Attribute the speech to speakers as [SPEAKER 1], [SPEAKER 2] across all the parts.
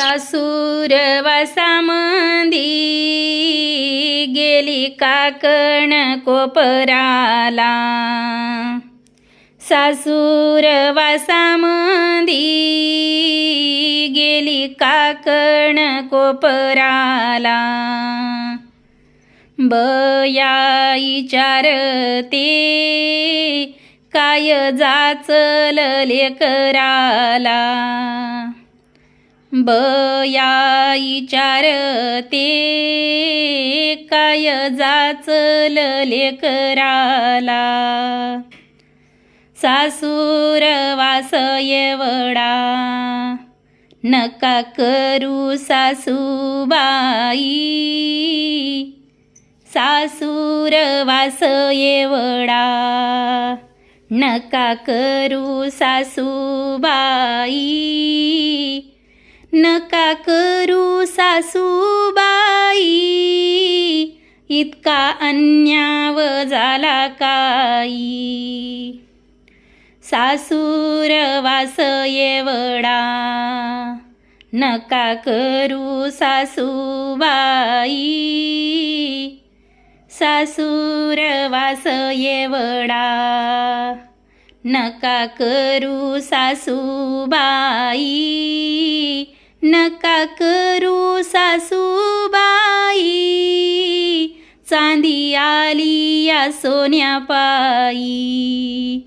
[SPEAKER 1] सासूर वासामंदी गेली काकण कोपराला? सासूर वासामंदी गेली काकण कोपराला? बया विचारते काय जाचल लेकराला? बया विचारते काय जाचल लेकराला? सासूर वास येवडा नका करू सासूबाई. सासूर वास येवडा नका करू सासूबाई. नका करू सासूबाई. इतका अन्याव झाला काई सासूर वास येवडा. नका करू सासूबाई. सासूर वास येवडा. नका करू सासूबाई. चांदी आली या सोन्यापायी.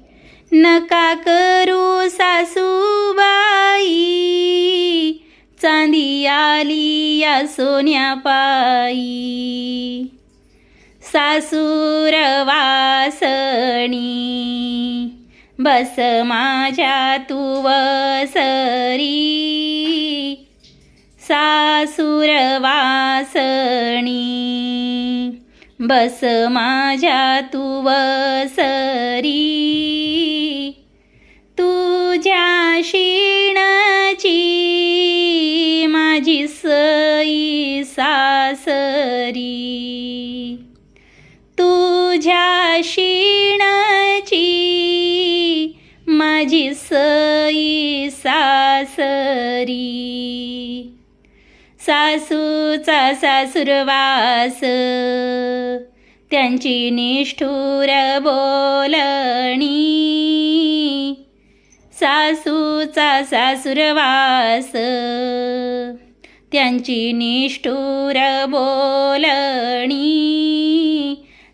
[SPEAKER 1] नका करू सासूबाई. चांदी आली या सोन्यापायी. सासूर वासणी बस माझ्या तुवसरी सासूर वासणी बस माझ्या तुवसरी तुझ्या शिणची माझी सई सासरी. तुझ्या शिणची माझी सई सासरी. सासूचा सासुरवास. त्यांची निष्ठुर बोलणी. सासूचा सासुरवास. त्यांची निष्ठुर बोलणी.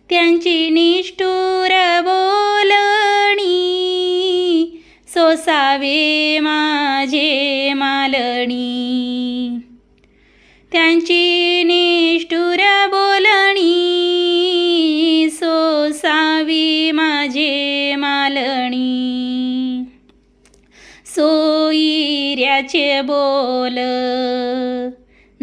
[SPEAKER 1] त्यांची निष्ठुर त्यांची निष्ठुर बोलणी. सोसावी माझे मालणी. सोयीर्याचे बोल.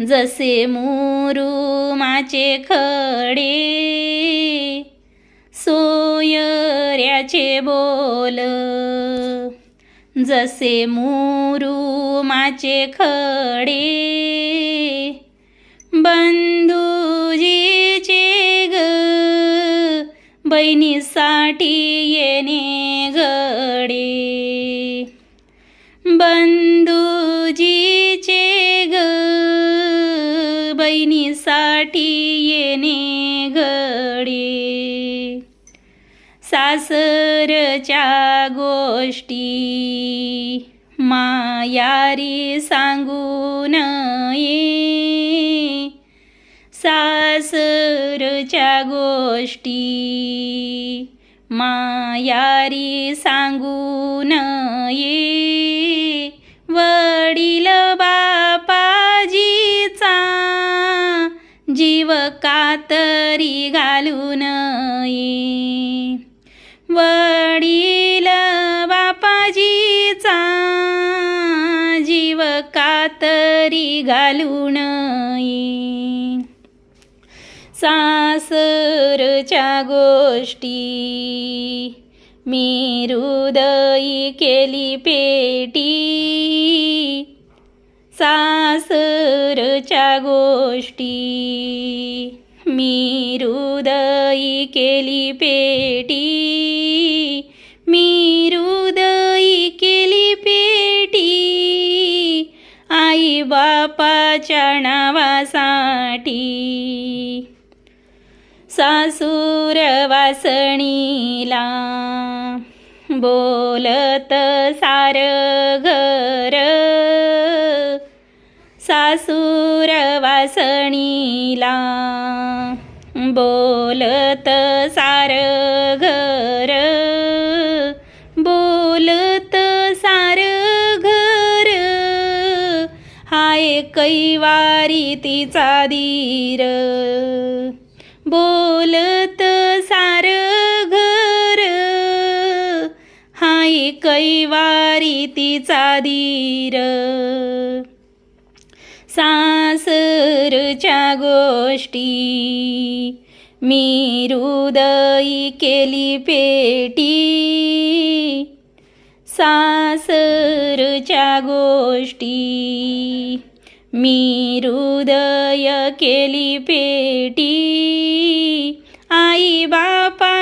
[SPEAKER 1] जसे मुरुमाचे खडे. सोयऱ्याचे बोल. जसे मुरुमाचे खडे. बंधूजीचे ग. बहिणीसाठी येणे घडे. बंधूजीचे ग. बहिणीसाठी येणे घडे. सासरच्या गोष्टी मायारी सांगू नये. सासरच्या गोष्टी मायारी सांगू नये वडील बापाजीचा जीव कातरी घालू नये वडील बापाजीचा जीव कातरी घालू नये सासरच्या गोष्टी. मी हृदयी केली पेटी. सासरच्या गोष्टी. मी हृदयी केली पेटी. मी हृदयी केली पेटी. आई बापाच्या नावासाठी. सासूर वासणीला बोलत सार घर. सासूर वासणीला बोलत सार घर. बोलत सार घर. हाय कैवारी तिचा धीर बोलत सार घर. हाय कैवारी तिचा धीर सासरच्या गोष्टी मी हृदयी केली पेटी. सासरच्या गोष्टी मी हृदय केली पेटी. आई बापा